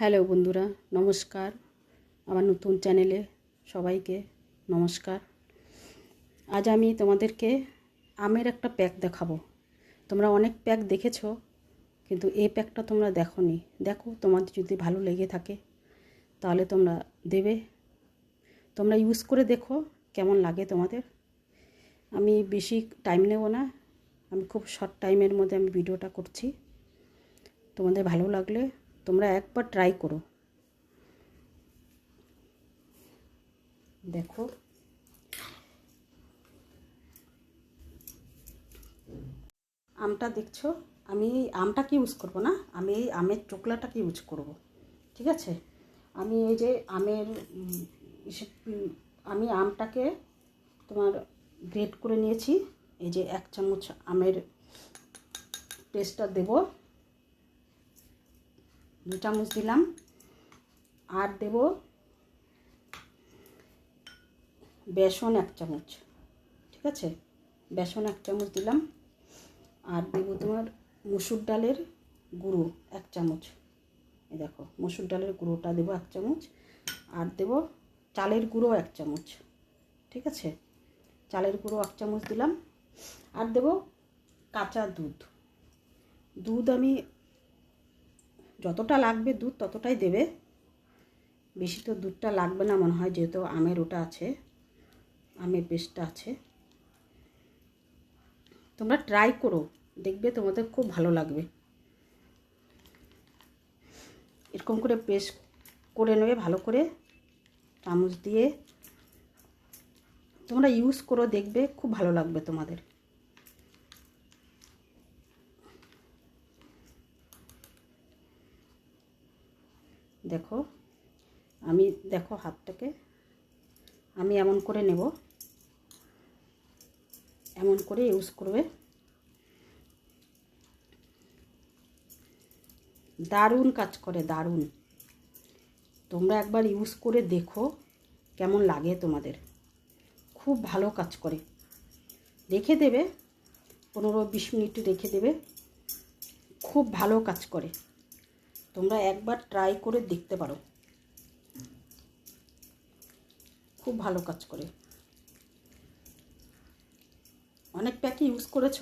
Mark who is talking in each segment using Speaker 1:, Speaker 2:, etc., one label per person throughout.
Speaker 1: Hello বন্ধুরা, নমস্কার। আমার নতুন চ্যানেলে সবাইকে নমস্কার। আজ আমি তোমাদেরকে আমের একটা প্যাক দেখাবো। তোমরা অনেক প্যাক দেখেছ, কিন্তু এই প্যাকটা তোমরা দেখো নি দেখো, তোমাদের যদি ভালো লেগে থাকে, তাহলে তোমরা দেবে। তোমরা ইউজ করে দেখো, কেমন লাগে তোমাদের। আমি বেশি টাইম নেব না, আমি খুব শর্ট টাইমের মধ্যে আমি ভিডিওটা করছি। তোমাদের ভালো লাগলে তোমরা একবার ট্রাই করো। দেখো। আমটা দেখছ? আমি এই আমটাকে ইউজ করব না? আমি এই আমের চোকলাটাকে ইউজ করব? ঠিক আছে? আমি এই যে আমের আমি আমটাকে তোমার গ্রেট করে নিয়েছি। এই যে এক চামচ আমের পেস্টটা দেবো। দু চামচ দিলাম। আর দেব বেসন এক চামচ, ঠিক আছে? বেসন এক চামচ দিলাম। আর দেব তোমার মুসুর ডালের গুঁড়ো এক চামচ। এই দেখো, মুসুর ডালের গুঁড়োটা দেবো এক চামচ। আর দেব চালের গুঁড়ো এক চামচ, ঠিক আছে? চালের গুঁড়ো এক চামচ দিলাম। আর দেব কাঁচা দুধ। দুধ আমি যতটা লাগবে দুধ ততটাই দেবে। বেশি তো দুধটা লাগবে না মনে হয়, যেহেতু আমের ওটা আছে, আমের পেস্টটা আছে। তোমরা ট্রাই করো, দেখবে তোমাদের খুব ভালো লাগবে। এরকম করে পেস্ট করে নেবে, ভালো করে চামচ দিয়ে। তোমরা ইউজ করো, দেখবে খুব ভালো লাগবে তোমাদের। দেখো, আমি দেখো হাতটাকে, আমি এমন করে নেব, এমন করে ইউজ করবে। দারুণ কাজ করে, দারুণ। তোমরা একবার ইউজ করে দেখো কেমন লাগে তোমাদের। খুব ভালো কাজ করে। রেখে দেবে, পনেরো বিশ মিনিট রেখে দেবে। খুব ভালো কাজ করে। তোমরা একবার ট্রাই করে দেখতে পারো। খুব ভালো কাজ করে। অনেক প্যাকই ইউজ করেছ,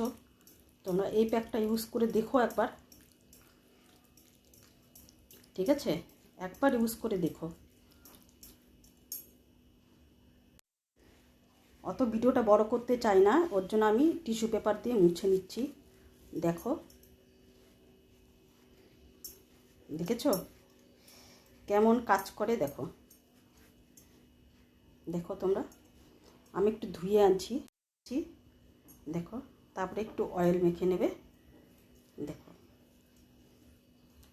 Speaker 1: তোমরা এই প্যাকটা ইউজ করে দেখো একবার। ঠিক আছে? একবার ইউজ করে দেখো। অত ভিডিওটা বড় করতে চাই না, ওর জন্য আমি টিস্যু পেপার দিয়ে মুছে নিচ্ছি। দেখো। দেখেছ? কেমন কাজ করে দেখো। দেখো তোমরা। আমি একটু ধুয়ে আনছি। দেখো, তারপরে একটু অয়েল মেখে নেবে। দেখো।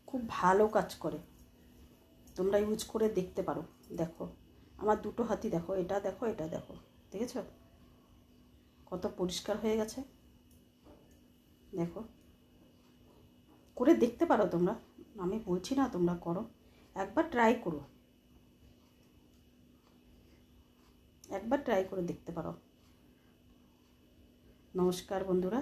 Speaker 1: খুব ভালো কাজ করে। তোমরা ইউজ করে দেখতে পারো। দেখো। আমার দুটো হাতি দেখো, এটা দেখো এটা দেখো। দেখেছ? কত পরিষ্কার হয়ে গেছে। দেখো। করে দেখতে পারো তোমরা। আমি বলছি না তোমরা করো। একবার ট্রাই করো। একবার ট্রাই করে দেখতে পারো। নমস্কার বন্ধুরা।